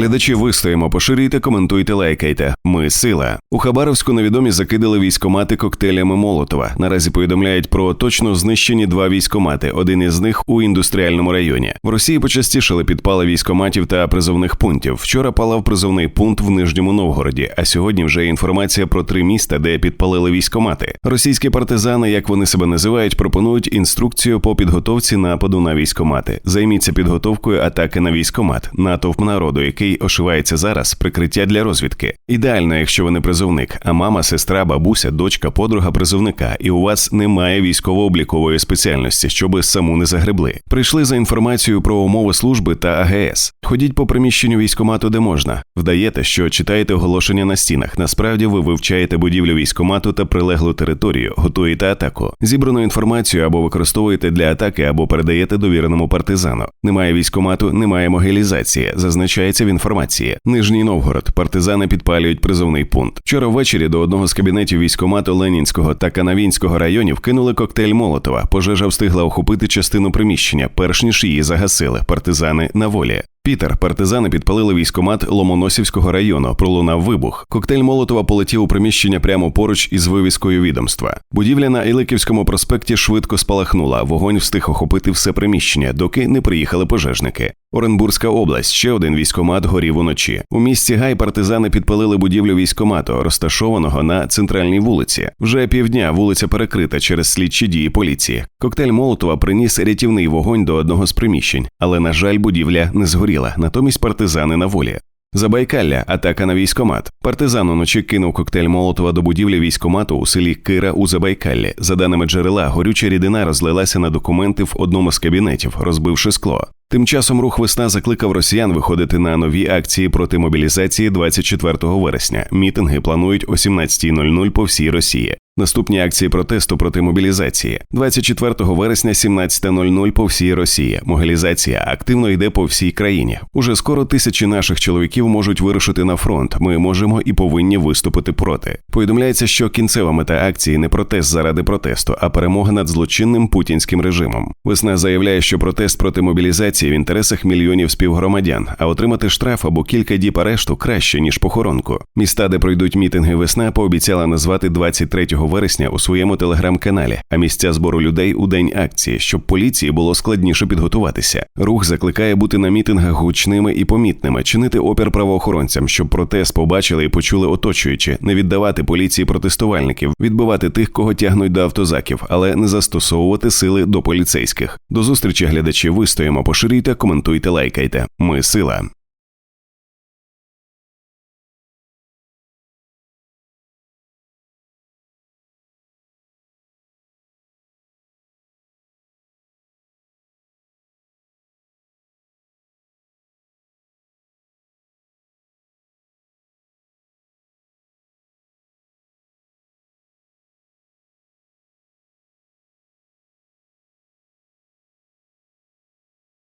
Глядачі вистоїмо, поширюйте, коментуйте, лайкайте. Ми сила. У Хабаровську невідомі закидали військомати коктейлями Молотова. Наразі повідомляють про точно знищені два військомати. Один із них у індустріальному районі. В Росії почастішали підпали військоматів та призовних пунктів. Вчора палав призовний пункт в Нижньому Новгороді. А сьогодні вже інформація про три міста, де підпалили військомати. Російські партизани, як вони себе називають, пропонують інструкцію по підготовці нападу на військомати. Займіться підготовкою атаки на військомат. Натовп народу, який ошивається зараз, прикриття для розвідки. Ідеально, якщо ви не призовник, а мама, сестра, бабуся, дочка, подруга призовника, і у вас немає військово-облікової спеціальності, щоби саму не загребли. Прийшли за інформацією про умови служби та АГС. Ходіть по приміщенню військомату, де можна. Вдаєте, що читаєте оголошення на стінах. Насправді ви вивчаєте будівлю військомату та прилеглу територію, готуєте атаку. Зібрану інформацію або використовуєте для атаки, або передаєте довіреному партизану. Немає військомату, немає могилізації. Зазначається в інформації. Нижній Новгород. Партизани підпалюють призовний пункт. Вчора ввечері до одного з кабінетів військомату Ленінського та Канавінського районів кинули коктейль Молотова. Пожежа встигла охопити частину приміщення, перш ніж її загасили. Партизани на волі. Пітер, партизани підпалили військомат Ломоносівського району. Пролунав вибух. Коктейль Молотова полетів у приміщення прямо поруч із вивіскою відомства. Будівля на Іликівському проспекті швидко спалахнула. Вогонь встиг охопити все приміщення, доки не приїхали пожежники. Оренбурзька область ще один військомат горів уночі. У місті Гай партизани підпалили будівлю військомату, розташованого на центральній вулиці. Вже півдня вулиця перекрита через слідчі дії поліції. Коктейль Молотова приніс рятівний вогонь до одного з приміщень, але на жаль, будівля не згоріла. Натомість партизани на волі. Забайкалля, атака на військомат. Партизан уночі кинув коктейль Молотова до будівлі військомату у селі Кира у Забайкаллі. За даними джерела, горюча рідина розлилася на документи в одному з кабінетів, розбивши скло. Тим часом рух весна закликав росіян виходити на нові акції проти мобілізації 24 вересня. Мітинги планують о 17.00 по всій Росії. Наступні акції протесту проти мобілізації 24 вересня, 17.00 по всій Росії. Мобілізація активно йде по всій країні. Уже скоро тисячі наших чоловіків можуть вирушити на фронт. Ми можемо і повинні виступити проти. Повідомляється, що кінцева мета акції не протест заради протесту, а перемога над злочинним путінським режимом. Весна заявляє, що протест проти мобілізації в інтересах мільйонів співгромадян, а отримати штраф або кілька діб арешту краще ніж похоронку. Міста, де пройдуть мітинги весна, пообіцяла назвати 23 вересня у своєму телеграм-каналі, а місця збору людей у день акції, щоб поліції було складніше підготуватися. Рух закликає бути на мітингах гучними і помітними, чинити опір правоохоронцям, щоб протест побачили і почули оточуючи, не віддавати поліції протестувальників, відбивати тих, кого тягнуть до автозаків, але не застосовувати сили до поліцейських. До зустрічі глядачі вистоїмо, поширюйте, коментуйте, лайкайте. Ми сила.